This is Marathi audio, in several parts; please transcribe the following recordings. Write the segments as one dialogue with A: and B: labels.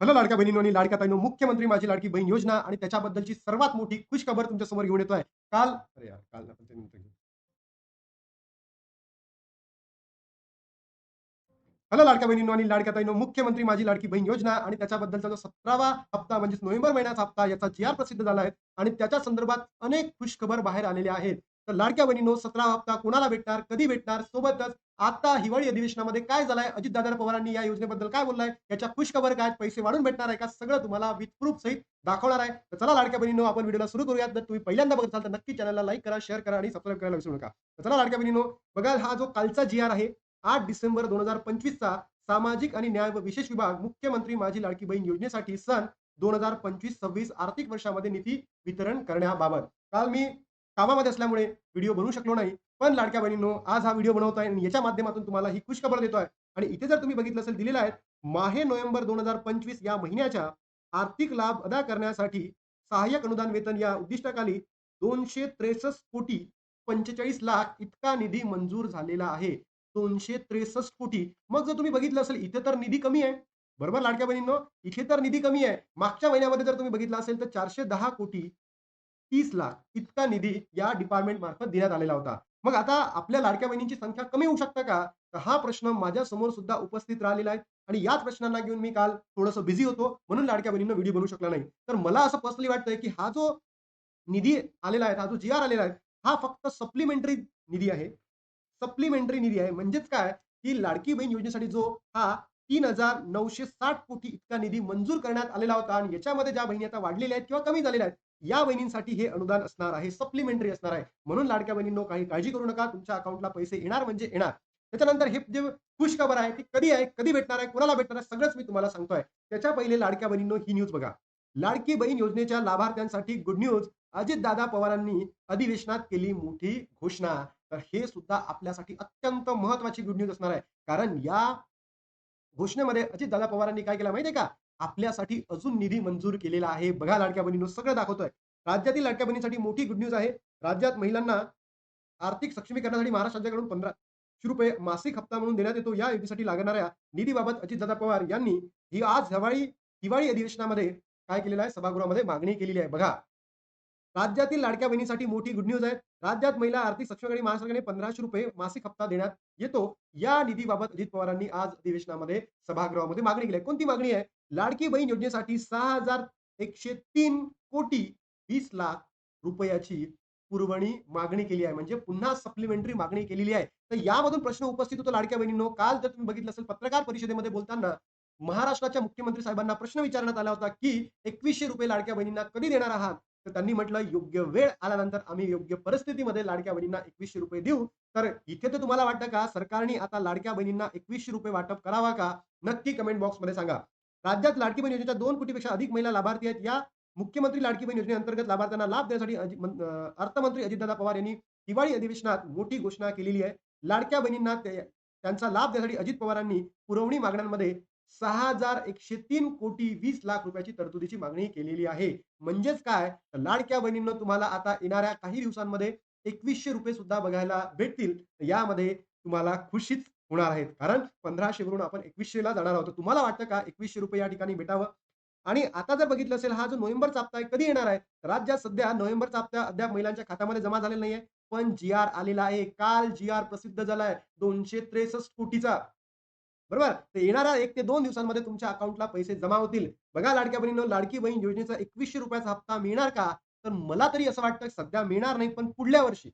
A: हॅलो लाडक्या बहिणीनो आणि लाडक्या ताईनो मुख्यमंत्री माझी लाडकी बहीण योजना आणि त्याच्याबद्दलची सर्वात मोठी खुश खबर तुमच्यासमोर घेऊन येतोय. काल अरे यार काल हॅलो लाडक्या बहिणीनो आणि लाडक्या ताईनो मुख्यमंत्री माझी लाडकी बहीण योजना आणि त्याच्याबद्दलचा जो सतरावा हप्ता म्हणजे नोव्हेंबर महिन्याचा हप्ता याचा जी आर प्रसिद्ध झाला आहे आणि त्याच्या संदर्भात अनेक खुश खबर बाहेर आलेल्या आहेत. तर लाडक्या बहिणीनो सतरा हप्ता कोणाला भेटणार कधी भेटणार? सोबतच आता हिवाळी अधिवेशनामध्ये काय झालंय? अजितदादा पवारांनी या योजनेबद्दल काय बोललाय? याच्या खुशखबर काय? पैसे वाढून भेटणार आहे का? सगळं तुम्हाला विथ प्रूफ सहित दाखवणार आहे. तर चला लाडक्या बहिणीनो आपण व्हिडिओला सुरू करूयात. जर तुम्ही पहिल्यांदा बघत असाल तर नक्की चॅनलला लाईक करा शेअर करा आणि सबस्क्राईब करायला विसरू नका. तर चला लाडक्या बहिणीनो बघा हा जो कालचा जी आर आहे आठ डिसेंबर दोन हजार पंचवीसचा सामाजिक आणि न्याय व विशेष विभाग मुख्यमंत्री माझी लाडकी बहीण योजनेसाठी सन दोन हजार पंचवीस सव्वीस आर्थिक वर्षामध्ये निधी वितरण करण्याबाबत. काल मी कामामध्ये असल्यामुळे व्हिडिओ बनवू शकलो नाही. पण लाडक्या बहिणींनो आज हा व्हिडिओ बनवतोय आणि याच्या माध्यमातून तुम्हाला ही खुश खबर देतोय. आणि इथे जर तुम्ही बघितलं असेल दिलेला आहे माहे नोव्हेंबर दोन हजार पंचवीस या महिन्याच्या आर्थिक लाभ अदा करण्यासाठी सहाय्यक अनुदान वेतन या उद्दिष्टाखाली दोनशे त्रेसष्ट कोटी पंचेचाळीस लाख इतका निधी मंजूर झालेला आहे. दोनशे त्रेसष्ट कोटी. मग जर तुम्ही बघितलं असेल इथे तर निधी कमी आहे. बरोबर लाडक्या बहिणींनो? इथे तर निधी कमी आहे. मागच्या महिन्यामध्ये जर तुम्ही बघितलं असेल तर चारशे दहा कोटी तीस लाख इतका निधी या डिपार्टमेंट मार्फत देण्यात आलेला होता. मग आता आपल्या लाडक्या बहिणींची संख्या कमी होऊ शकतं का? तर हा प्रश्न माझ्यासमोर सुद्धा उपस्थित राहिलेला आहे. आणि याच प्रश्नांना घेऊन मी काल थोडंसं बिझी होतो. म्हणून लाडक्या बहिणींना व्हिडिओ बनवू शकला नाही. तर मला असं पर्सनली वाटतंय की हा जो निधी आलेला आहे हा जो जी आर आलेला आहे हा फक्त सप्लिमेंटरी निधी आहे. सप्लिमेंटरी निधी आहे. म्हणजेच काय? की लाडकी बहीण योजनेसाठी जो हा तीन हजार नऊशे साठ कोटी इतका निधी मंजूर करण्यात आलेला होता. आणि याच्यामध्ये ज्या बहिणी आता वाढलेल्या आहेत किंवा कमी झालेल्या आहेत या बहिणींसाठी हे अनुदान असणार आहे सप्लिमेंटरी असणार आहे. म्हणून लाडक्या बहिणींनो काही काळजी करू नका तुमच्या अकाउंटला पैसे येणार म्हणजे येणार. त्याच्यानंतर हे जे खुश खबर आहे ती कधी आहे कधी भेटणार आहे कोणाला भेटणार आहे सगळंच मी तुम्हाला सांगतोय. त्याच्या पहिले लाडक्या बहिणींनो ही न्यूज बघा. लाडकी बहीण योजनेच्या लाभार्थ्यांसाठी गुड न्यूज अजितदादा पवारांनी अधिवेशनात केली मोठी घोषणा. तर हे सुद्धा आपल्यासाठी अत्यंत महत्वाची गुड न्यूज असणार आहे. कारण या घोषणेमध्ये अजितदादा पवारांनी काय केलं माहितीये का? आपल्यासाठी अजून निधी मंजूर केलेला आहे. बघा लाडक्या बहिणीनं सगळं दाखवतोय. राज्यातील लाडक्या बहिणीसाठी मोठी गुड न्यूज आहे. राज्यात महिलांना आर्थिक सक्षमीकरणासाठी महाराष्ट्र राज्याकडून पंधराशे रुपये मासिक हप्ता म्हणून देण्यात येतो. या योजनेसाठी लागणाऱ्या निधीबाबत अजितदादा पवार यांनी ही आज हिवाळी हिवाळी अधिवेशनामध्ये काय केलेलं आहे? सभागृहामध्ये मागणी केलेली आहे. बघा राज्यातील लाडक्या बहिणीसाठी मोठी गुड न्यूज आहे. राज्यात महिला आर्थिक सक्षमीकरण महासंघाने पंधराशे रुपये मासिक हप्ता देण्यात येतो. या निधीबाबत अजित पवारांनी आज अधिवेशनामध्ये सभागृहामध्ये मागणी केली. आहे कोणती मागणी आहे? लाडकी बहीण योजनेसाठी सहा हजार एकशे तीन कोटी वीस लाख रुपयाची पुरवणी मागणी केली आहे. म्हणजे पुन्हा सप्लिमेंटरी मागणी केलेली आहे. तर यामधून प्रश्न उपस्थित होतो लाडक्या बहिणींनो. काल जर तुम्ही बघितलं असेल पत्रकार परिषदेमध्ये बोलताना महाराष्ट्राच्या मुख्यमंत्री साहेबांना प्रश्न विचारण्यात आला होता की एकवीसशे रुपये लाडक्या बहिणींना कधी देणार आहात? तर त्यांनी म्हटलं योग्य वेळ आल्यानंतर आम्ही योग्य परिस्थितीमध्ये लाडक्या बहिणींना एकवीसशे रुपये देऊ. तर इथे तर तुम्हाला वाटतं का सरकारने आता लाडक्या बहिणींना एकवीसशे रुपये वाटप करावा का? नक्की कमेंट बॉक्समध्ये सांगा. राज्यात लाडकी बहीण योजनेच्या दोन कोटीपेक्षा अधिक महिला लाभार्थी आहेत. या मुख्यमंत्री लाडकी बहीण योजनेअंतर्गत लाभार्थ्यांना लाभ देण्यासाठी अर्थमंत्री अजितदादा पवार यांनी हिवाळी अधिवेशनात मोठी घोषणा केलेली आहे. लाडक्या बहिणींना त्यांचा लाभ देण्यासाठी अजित पवारांनी पुरवणी मागण्यांमध्ये सहा हजार एकशे तीन कोटी वीस लाख रुपयाची तरतुदीची मागणी केलेली आहे. म्हणजेच काय? तर लाडक्या बहिणींना तुम्हाला आता येणाऱ्या काही दिवसांमध्ये एकवीसशे रुपये सुद्धा बघायला भेटतील. यामध्ये तुम्हाला खुशीच होणार आहेत. कारण पंधराशे वरून आपण एकवीसशेला जाणार आहोत. तुम्हाला वाटतं का एकवीसशे रुपये या ठिकाणी भेटावं? आणि आता जर बघितलं असेल हा जो नोव्हेंबरचा हप्ता आहे कधी येणार आहे? राज्यात सध्या नोव्हेंबरचा हप्ता अद्याप महिलांच्या खात्यामध्ये जमा झालेला नाहीये. पण जी आर आलेला आहे. काल जी आर प्रसिद्ध झालाय. दोनशे त्रेसष्ट कोटीचा. बरोबर? तर येणाऱ्या एक ते दोन दिवसांमध्ये तुमच्या अकाउंटला पैसे जमा होतील. बघा लाडक्या बहिणीनं लाडकी बहीण योजनेचा एकवीसशे रुपयाचा हप्ता मिळणार का? तर मला तरी असं वाटतं सध्या मिळणार नाही पण पुढल्या वर्षी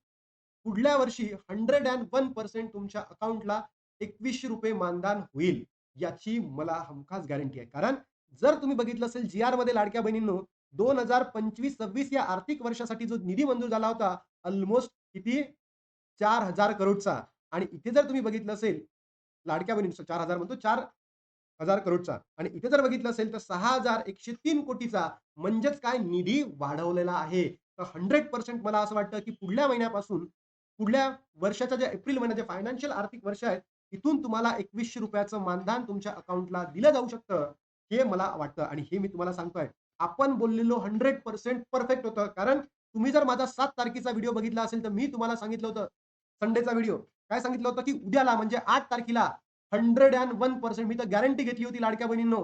A: पुढल्या वर्षी हंड्रेड अँड वन पर्सेंट तुमच्या अकाउंटला एकवीसशे रुपये मानधन होईल याची मला हमखास गॅरंटी आहे. कारण जर तुम्ही बघितलं असेल जी आरमध्ये लाडक्या बहिणींनो दोन हजार पंचवीस सव्वीस या आर्थिक वर्षासाठी जो निधी मंजूर झाला होता ऑलमोस्ट किती? चार हजार करोडचा. आणि इथे जर तुम्ही बघितलं असेल लाडक्या बहिणींचा चार हजार म्हणतो चार हजार करोडचा. आणि इथे जर बघितलं असेल तर सहा हजार एकशे तीन कोटीचा म्हणजेच काय? निधी वाढवलेला आहे. तर हंड्रेड पर्सेंट मला असं वाटतं की पुढल्या महिन्यापासून पुढल्या वर्षाच्या जे एप्रिल महिन्याचे फायनान्शियल आर्थिक वर्ष आहेत इथून तुम्हाला एकवीसशे रुपयाचं मानधन तुमच्या अकाउंटला दिलं जाऊ शकतं हे मला वाटतं. आणि हे मी तुम्हाला सांगतोय. आपण बोललेलो हंड्रेड पर्सेंट परफेक्ट होतं. कारण तुम्ही जर माझा सात तारखेचा व्हिडिओ बघितला असेल तर मी तुम्हाला सांगितलं होतं संडेचा व्हिडिओ काय सांगितलं होतं की उद्याला म्हणजे आठ तारखेला हंड्रेड अँड वन पर्सेंट मी तर गॅरंटी घेतली होती लाडक्या बहिणींनो.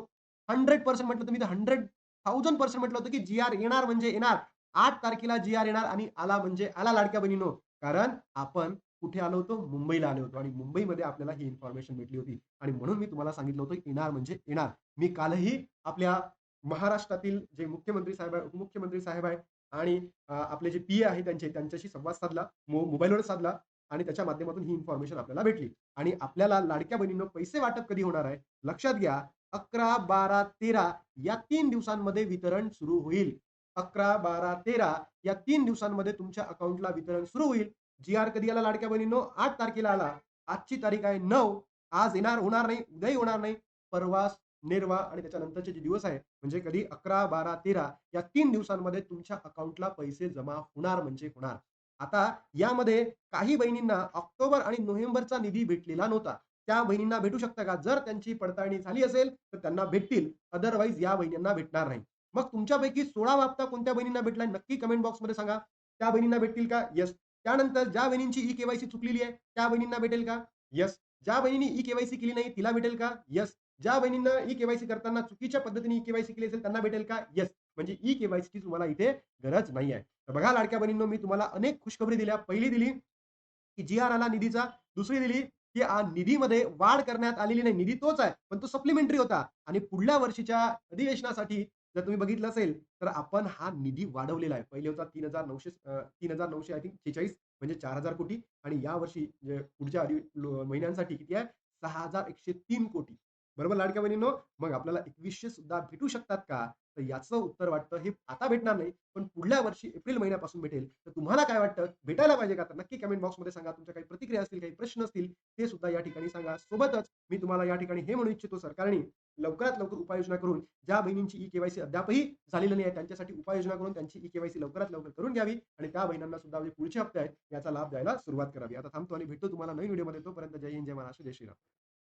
A: हंड्रेड पर्सेंट म्हटलं तुम्ही हंड्रेड थाउजंड पर्सेंट म्हटलं होतं की जी आर येणार म्हणजे येणार. आठ तारखेला जी आर येणार आणि आला म्हणजे आला लाडक्या बहिणीनो. कारण आपण कुठे आलो होतो? मुंबईला आलो होतो आणि मुंबईमध्ये आपल्याला ही इन्फॉर्मेशन भेटली होती. आणि म्हणून मी तुम्हाला सांगितलं होतं येणार म्हणजे येणार. मी कालही आपल्या महाराष्ट्रातील जे मुख्यमंत्री साहेब आहे उपमुख्यमंत्री साहेब आहे आणि आपले जे पी आहे त्यांचे त्यांच्याशी संवाद साधला मो मोबाईलवर साधला. आणि त्याच्या माध्यमातून ही इन्फॉर्मेशन आपल्याला भेटली. आणि आपल्याला लाडक्या बहिणींना पैसे वाटप कधी होणार आहे? लक्षात घ्या अकरा बारा तेरा या तीन दिवसांमध्ये वितरण सुरू होईल. अकरा बारा तेरा या तीन दिवसांमध्ये तुमच्या अकाउंटला वितरण सुरू होईल. जी आर कधी आला लाडक्या बहिणींनो? आठ तारखेला आला. आजची तारीख आहे नऊ. आज येणार होणार नाही उद्याही होणार नाही. परवा निर्वा आणि त्याच्यानंतरचे जे दिवस आहे म्हणजे कधी अकरा बारा तेरा या तीन दिवसांमध्ये तुमच्या अकाउंटला पैसे जमा होणार म्हणजे होणार. आता यामध्ये काही बहिणींना ऑक्टोबर आणि नोव्हेंबरचा निधी भेटलेला नव्हता. त्या बहिणींना भेटू शकता का? जर त्यांची पडताळणी झाली असेल तर त्यांना भेटतील. अदरवाईज या बहिणींना भेटणार नाही. मग तुमच्यापैकी सोळा हप्ता कोणत्या बहिणींना भेटला नक्की कमेंट बॉक्समध्ये सांगा. त्या बहिणींना भेटतील का? येस त्यानंतर ज्या बहिणींची ई केवायसी चुकलेली आहे त्या बहिणींना भेटेल का? येस ज्या बहिणींनी ई केवायसी केली नाही तिला भेटेल का? येस ज्या बहिणींना ई केवायसी करताना चुकीच्या पद्धतीने ई केवायसी केली असेल त्यांना भेटेल का? येस म्हणजे ई केवायसीची तुम्हाला इथे गरज नाही आहे. तर बघा लाडक्या बहिणींनो मी तुम्हाला अनेक खुशखबरी दिल्या. पहिली दिली की जी आर आला निधीचा. दुसरी दिली की आ निधीमध्ये वाढ करण्यात आलेली नाही. निधी तोच आहे पण तो सप्लिमेंटरी होता. आणि पुढल्या वर्षीच्या अधिवेशनासाठी जर तुम्ही बघितलं असेल तर आपण हा निधी वाढवलेला आहे. पहिले होता तीन हजार नऊशे तीन हजार नऊशे आय थिंक शेचाळीस म्हणजे चार हजार कोटी. आणि या वर्षी पुढच्या महिन्यांसाठी किती आहे? सहा हजार एकशे तीन कोटी. बरोबर लाडक्या बहिणींनो? मग आपल्याला एकवीसशे सुद्धा भेटू शकतात का? तर याचं उत्तर वाटतं हे आता भेटणार नाही पण पुढल्या वर्षी एप्रिल महिन्यापासून भेटेल. तर तुम्हाला काय वाटतं? भेटायला पाहिजे का? तर नक्की कमेंट बॉक्समध्ये सांगा. तुमच्या काही प्रतिक्रिया असतील काही प्रश्न असतील ते सुद्धा या ठिकाणी सांगा. सोबतच मी तुम्हाला या ठिकाणी हे म्हणू इच्छितो सरकारने लवकरात लवकर उपाययोजना करून ज्या बहिणींची ई केवायसी अद्यापही झालेली नाही आहे त्यांच्यासाठी उपाययोजना करून त्यांची ई केवायसी लवकरात लवकर करून घ्यावी आणि त्या बहिणांना सुद्धा जे पुढचे हप्ते आहेत याचा लाभ द्यायला सुरुवात करावी. आता थांबतो आणि भेटतो तुम्हाला नवीन व्हिडिओमध्ये. तोपर्यंत जय हिंद जय महाराष्ट्र जय श्रीराम.